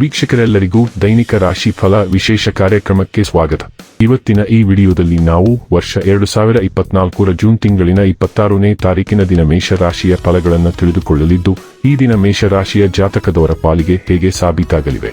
ವೀಕ್ಷಕರೆಲ್ಲರಿಗೂ ದೈನಿಕ ರಾಶಿ ಫಲ ವಿಶೇಷ ಕಾರ್ಯಕ್ರಮಕ್ಕೆ ಸ್ವಾಗತ. ಇವತ್ತಿನ ಈ ವಿಡಿಯೋದಲ್ಲಿ ನಾವು ವರ್ಷ ಎರಡು ಸಾವಿರ ಇಪ್ಪತ್ನಾಲ್ಕರ ಜೂನ್ ತಿಂಗಳಿನ ಇಪ್ಪತ್ತಾರನೇ ತಾರೀಕಿನ ದಿನ ಮೇಷರಾಶಿಯ ಫಲಗಳನ್ನು ತಿಳಿದುಕೊಳ್ಳಲಿದ್ದು, ಈ ದಿನ ಮೇಷರಾಶಿಯ ಜಾತಕದವರ ಪಾಲಿಗೆ ಹೇಗೆ ಸಾಬೀತಾಗಲಿವೆ?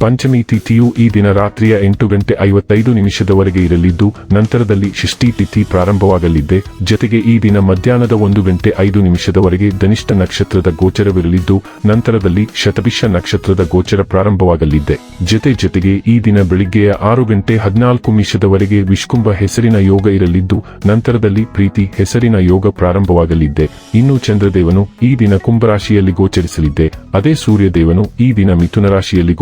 ಪಂಚಮಿ ತಿಥಿಯು ಈ ದಿನ ರಾತ್ರಿಯ ಎಂಟು ಗಂಟೆ ಐವತ್ತೈದು ನಿಮಿಷದವರೆಗೆ ಇರಲಿದ್ದು, ನಂತರದಲ್ಲಿ ಷಷ್ಠಿ ತಿಥಿ ಪ್ರಾರಂಭವಾಗಲಿದೆ. ಜೊತೆಗೆ ಈ ದಿನ ಮಧ್ಯಾಹ್ನದ ಒಂದು ಗಂಟೆ ಐದು ನಿಮಿಷದವರೆಗೆ ಧನಿಷ್ಠ ನಕ್ಷತ್ರದ ಗೋಚರವಿರಲಿದ್ದು, ನಂತರದಲ್ಲಿ ಶತಭಿಷ ನಕ್ಷತ್ರದ ಗೋಚರ ಪ್ರಾರಂಭವಾಗಲಿದೆ. ಜೊತೆ ಜೊತೆಗೆ ಈ ದಿನ ಬೆಳಿಗ್ಗೆಯ ಆರು ಗಂಟೆ ಹದಿನಾಲ್ಕು ನಿಮಿಷದವರೆಗೆ ವಿಷ್ಕುಂಭ ಹೆಸರಿನ ಯೋಗ ಇರಲಿದ್ದು, ನಂತರದಲ್ಲಿ ಪ್ರೀತಿ ಹೆಸರಿನ ಯೋಗ ಪ್ರಾರಂಭವಾಗಲಿದೆ. ಇನ್ನು ಚಂದ್ರದೇವನು ಈ ದಿನ ಕುಂಭರಾಶಿಯಲ್ಲಿ ಗೋಚರಿಸಲಿದ್ದೆ ಅದೇ ಸೂರ್ಯದೇವನು ಈ ದಿನ ಮಿಥುನ ರಾಶಿಯಲ್ಲಿ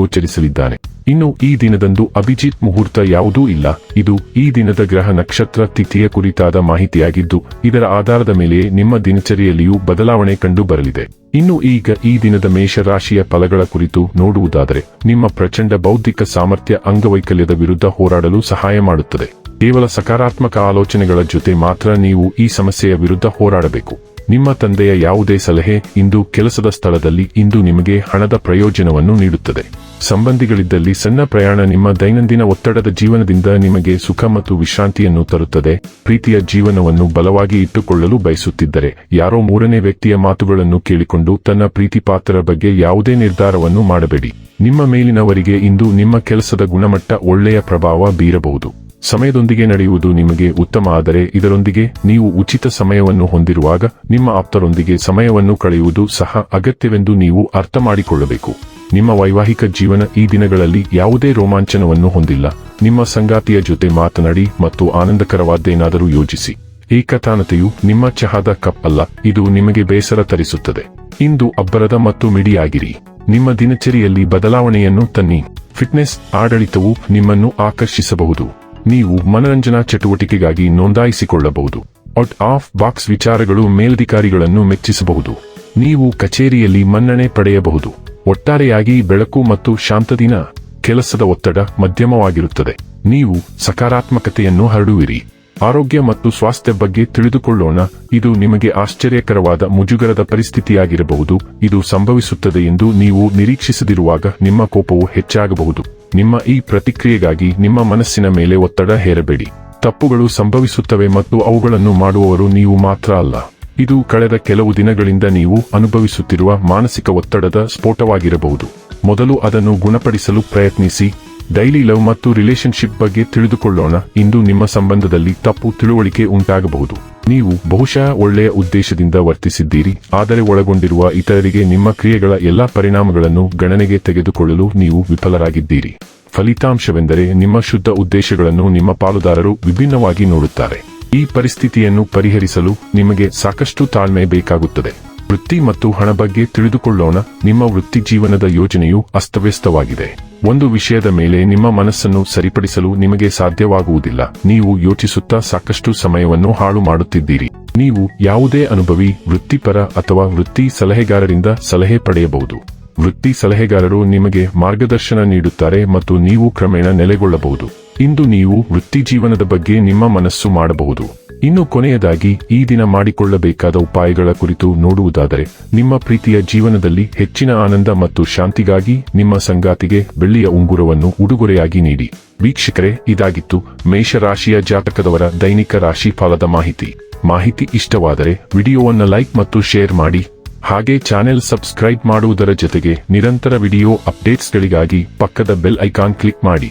ಇನ್ನು ಈ ದಿನದಂದು ಅಭಿಜಿತ್ ಮುಹೂರ್ತ ಯಾವುದೂ ಇಲ್ಲ. ಇದು ಈ ದಿನದ ಗ್ರಹ ನಕ್ಷತ್ರ ತಿಥಿಯ ಕುರಿತಾದ ಮಾಹಿತಿಯಾಗಿದ್ದು, ಇದರ ಆಧಾರದ ಮೇಲೆ ನಿಮ್ಮ ದಿನಚರಿಯಲ್ಲಿಯೂ ಬದಲಾವಣೆ ಕಂಡು ಬರಲಿದೆ. ಇನ್ನು ಈಗ ಈ ದಿನದ ಮೇಷರಾಶಿಯ ಫಲಗಳ ಕುರಿತು ನೋಡುವುದಾದರೆ, ನಿಮ್ಮ ಪ್ರಚಂಡ ಬೌದ್ಧಿಕ ಸಾಮರ್ಥ್ಯ ಅಂಗವೈಕಲ್ಯದ ವಿರುದ್ಧ ಹೋರಾಡಲು ಸಹಾಯ ಮಾಡುತ್ತದೆ. ಕೇವಲ ಸಕಾರಾತ್ಮಕ ಆಲೋಚನೆಗಳ ಜೊತೆ ಮಾತ್ರ ನೀವು ಈ ಸಮಸ್ಯೆಯ ವಿರುದ್ಧ ಹೋರಾಡಬೇಕು. ನಿಮ್ಮ ತಂದೆಯ ಯಾವುದೇ ಸಲಹೆ ಇಂದು ಕೆಲಸದ ಸ್ಥಳದಲ್ಲಿ ಇಂದು ನಿಮಗೆ ಹಣದ ಪ್ರಯೋಜನವನ್ನು ನೀಡುತ್ತದೆ. ಸಂಬಂಧಿಗಳಿದ್ದಲ್ಲಿ ಸಣ್ಣ ಪ್ರಯಾಣ ನಿಮ್ಮ ದೈನಂದಿನ ಒತ್ತಡದ ಜೀವನದಿಂದ ನಿಮಗೆ ಸುಖ ಮತ್ತು ವಿಶ್ರಾಂತಿಯನ್ನು ತರುತ್ತದೆ. ಪ್ರೀತಿಯ ಜೀವನವನ್ನು ಬಲವಾಗಿ ಇಟ್ಟುಕೊಳ್ಳಲು ಬಯಸುತ್ತಿದ್ದರೆ, ಯಾರೋ ಮೂರನೇ ವ್ಯಕ್ತಿಯ ಮಾತುಗಳನ್ನು ಕೇಳಿಕೊಂಡು ತನ್ನ ಪ್ರೀತಿ ಪಾತ್ರರ ಬಗ್ಗೆ ಯಾವುದೇ ನಿರ್ಧಾರವನ್ನು ಮಾಡಬೇಡಿ. ನಿಮ್ಮ ಮೇಲಿನವರಿಗೆ ಇಂದು ನಿಮ್ಮ ಕೆಲಸದ ಗುಣಮಟ್ಟ ಒಳ್ಳೆಯ ಪ್ರಭಾವ ಬೀರಬಹುದು. ಸಮಯದೊಂದಿಗೆ ನಡೆಯುವುದು ನಿಮಗೆ ಉತ್ತಮ, ಆದರೆ ಇದರೊಂದಿಗೆ ನೀವು ಉಚಿತ ಸಮಯವನ್ನು ಹೊಂದಿರುವಾಗ ನಿಮ್ಮ ಆಪ್ತರೊಂದಿಗೆ ಸಮಯವನ್ನು ಕಳೆಯುವುದು ಸಹ ಅಗತ್ಯವೆಂದು ನೀವು ಅರ್ಥ ಮಾಡಿಕೊಳ್ಳಬೇಕು. ನಿಮ್ಮ ವೈವಾಹಿಕ ಜೀವನ ಈ ದಿನಗಳಲ್ಲಿ ಯಾವುದೇ ರೋಮಾಂಚನವನ್ನು ಹೊಂದಿಲ್ಲ. ನಿಮ್ಮ ಸಂಗಾತಿಯ ಜೊತೆ ಮಾತನಾಡಿ ಮತ್ತು ಆನಂದಕರವಾದ್ದೇನಾದರೂ ಯೋಜಿಸಿ ಏಕತಾನತೆಯು ನಿಮ್ಮ ಚಹಾದ ಕಪ್ ಅಲ್ಲ, ಇದು ನಿಮಗೆ ಬೇಸರ ತರಿಸುತ್ತದೆ. ಇಂದು ಅಬ್ಬರದ ಮತ್ತು ಮಿಡಿಯಾಗಿರಿ. ನಿಮ್ಮ ದಿನಚರಿಯಲ್ಲಿ ಬದಲಾವಣೆಯನ್ನು ತನ್ನಿ. ಫಿಟ್ನೆಸ್, ಆಡಳಿತವು ನಿಮ್ಮನ್ನು ಆಕರ್ಷಿಸಬಹುದು. ನೀವು ಮನರಂಜನಾ ಚಟುವಟಿಕೆಗಾಗಿ ನೋಂದಾಯಿಸಿಕೊಳ್ಳಬಹುದು. ಔಟ್ ಆಫ್ ಬಾಕ್ಸ್ ವಿಚಾರಗಳು ಮೇಲಧಿಕಾರಿಗಳನ್ನು ಮೆಚ್ಚಿಸಬಹುದು. ನೀವು ಕಚೇರಿಯಲ್ಲಿ ಮನ್ನಣೆ ಪಡೆಯಬಹುದು. ಒಟ್ಟಾರೆಯಾಗಿ ಬೆಳಕು ಮತ್ತು ಶಾಂತದಿನ ಕೆಲಸದ ಒತ್ತಡ ಮಧ್ಯಮವಾಗಿರುತ್ತದೆ. ನೀವು ಸಕಾರಾತ್ಮಕತೆಯನ್ನು ಹರಡುವಿರಿ. ಆರೋಗ್ಯ ಮತ್ತು ಸ್ವಾಸ್ಥ್ಯ ಬಗ್ಗೆ ತಿಳಿದುಕೊಳ್ಳೋಣ. ಇದು ನಿಮಗೆ ಆಶ್ಚರ್ಯಕರವಾದ ಮುಜುಗರದ ಪರಿಸ್ಥಿತಿಯಾಗಿರಬಹುದು. ಇದು ಸಂಭವಿಸುತ್ತದೆ ಎಂದು ನೀವು ನಿರೀಕ್ಷಿಸದಿರುವಾಗ ನಿಮ್ಮ ಕೋಪವು ಹೆಚ್ಚಾಗಬಹುದು. ನಿಮ್ಮ ಈ ಪ್ರತಿಕ್ರಿಯೆಗಾಗಿ ನಿಮ್ಮ ಮನಸ್ಸಿನ ಮೇಲೆ ಒತ್ತಡ ಹೇರಬೇಡಿ. ತಪ್ಪುಗಳು ಸಂಭವಿಸುತ್ತವೆ ಮತ್ತು ಅವುಗಳನ್ನು ಮಾಡುವವರು ನೀವು ಮಾತ್ರ ಅಲ್ಲ. ಇದು ಕಳೆದ ಕೆಲವು ದಿನಗಳಿಂದ ನೀವು ಅನುಭವಿಸುತ್ತಿರುವ ಮಾನಸಿಕ ಒತ್ತಡದ ಸ್ಫೋಟವಾಗಿರಬಹುದು. ಮೊದಲು ಅದನ್ನು ಗುಣಪಡಿಸಲು ಪ್ರಯತ್ನಿಸಿ. ಡೈಲಿ ಲವ್ ಮತ್ತು ರಿಲೇಶನ್ಶಿಪ್ ಬಗ್ಗೆ ತಿಳಿದುಕೊಳ್ಳೋಣ. ಇಂದು ನಿಮ್ಮ ಸಂಬಂಧದಲ್ಲಿ ತಪ್ಪು ತಿಳುವಳಿಕೆ ಉಂಟಾಗಬಹುದು. ನೀವು ಬಹುಶಃ ಒಳ್ಳೆಯ ಉದ್ದೇಶದಿಂದ ವರ್ತಿಸಿದ್ದೀರಿ. ಆದರೆ ಒಳಗೊಂಡಿರುವ ಇತರರಿಗೆ ನಿಮ್ಮ ಕ್ರಿಯೆಗಳ ಎಲ್ಲಾ ಪರಿಣಾಮಗಳನ್ನು ಗಣನೆಗೆ ತೆಗೆದುಕೊಳ್ಳಲು ನೀವು ವಿಫಲರಾಗಿದ್ದೀರಿ. ಫಲಿತಾಂಶವೆಂದರೆ ನಿಮ್ಮ ಶುದ್ಧ ಉದ್ದೇಶಗಳನ್ನು ನಿಮ್ಮ ಪಾಲುದಾರರು ವಿಭಿನ್ನವಾಗಿ ನೋಡುತ್ತಾರೆ. ಈ ಪರಿಸ್ಥಿತಿಯನ್ನು ಪರಿಹರಿಸಲು ನಿಮಗೆ ಸಾಕಷ್ಟು ತಾಳ್ಮೆ ಬೇಕಾಗುತ್ತದೆ. ವೃತ್ತಿ ಮತ್ತು ಹಣ ಬಗ್ಗೆ ತಿಳಿದುಕೊಳ್ಳೋಣ. ನಿಮ್ಮ ವೃತ್ತಿ ಜೀವನದ ಯೋಜನೆಯು ಅಸ್ತವ್ಯಸ್ತವಾಗಿದೆ. ಒಂದು ವಿಷಯದ ಮೇಲೆ ನಿಮ್ಮ ಮನಸ್ಸನ್ನು ಸರಿಪಡಿಸಲು ನಿಮಗೆ ಸಾಧ್ಯವಾಗುವುದಿಲ್ಲ. ನೀವು ಯೋಚಿಸುತ್ತಾ ಸಾಕಷ್ಟು ಸಮಯವನ್ನು ಹಾಳು ಮಾಡುತ್ತಿದ್ದೀರಿ. ನೀವು ಯಾವುದೇ ಅನುಭವಿ, ವೃತ್ತಿಪರ ಅಥವಾ ವೃತ್ತಿ ಸಲಹೆಗಾರರಿಂದ ಸಲಹೆ ಪಡೆಯಬಹುದು. ವೃತ್ತಿ ಸಲಹೆಗಾರರು ನಿಮಗೆ ಮಾರ್ಗದರ್ಶನ ನೀಡುತ್ತಾರೆ ಮತ್ತು ನೀವು ಕ್ರಮೇಣ ನೆಲೆಗೊಳ್ಳಬಹುದು. ಇಂದು ನೀವು ವೃತ್ತಿ ಜೀವನದ ಬಗ್ಗೆ ನಿಮ್ಮ ಮನಸ್ಸು ಮಾಡಬಹುದು. ಇನ್ನು ಕೊನೆಯದಾಗಿ ಈ ದಿನ ಮಾಡಿಕೊಳ್ಳಬೇಕಾದ ಉಪಾಯಗಳ ಕುರಿತು ನೋಡುವುದಾದರೆ, ನಿಮ್ಮ ಪ್ರೀತಿಯ ಜೀವನದಲ್ಲಿ ಹೆಚ್ಚಿನ ಆನಂದ ಮತ್ತು ಶಾಂತಿಗಾಗಿ ನಿಮ್ಮ ಸಂಗಾತಿಗೆ ಬೆಳ್ಳಿಯ ಉಂಗುರವನ್ನು ಉಡುಗೊರೆಯಾಗಿ ನೀಡಿ. ವೀಕ್ಷಕರೇ, ಇದಾಗಿತ್ತು ಮೇಷರಾಶಿಯ ಜಾತಕದವರ ದೈನಿಕ ರಾಶಿ ಫಲದ ಮಾಹಿತಿ. ಮಾಹಿತಿ ಇಷ್ಟವಾದರೆ ವಿಡಿಯೋವನ್ನು ಲೈಕ್ ಮತ್ತು ಶೇರ್ ಮಾಡಿ. ಹಾಗೆ ಚಾನೆಲ್ ಸಬ್ಸ್ಕ್ರೈಬ್ ಮಾಡುವುದರ ಜೊತೆಗೆ ನಿರಂತರ ವಿಡಿಯೋ ಅಪ್ಡೇಟ್ಸ್ಗಳಿಗಾಗಿ ಪಕ್ಕದ ಬೆಲ್ ಐಕಾನ್ ಕ್ಲಿಕ್ ಮಾಡಿ.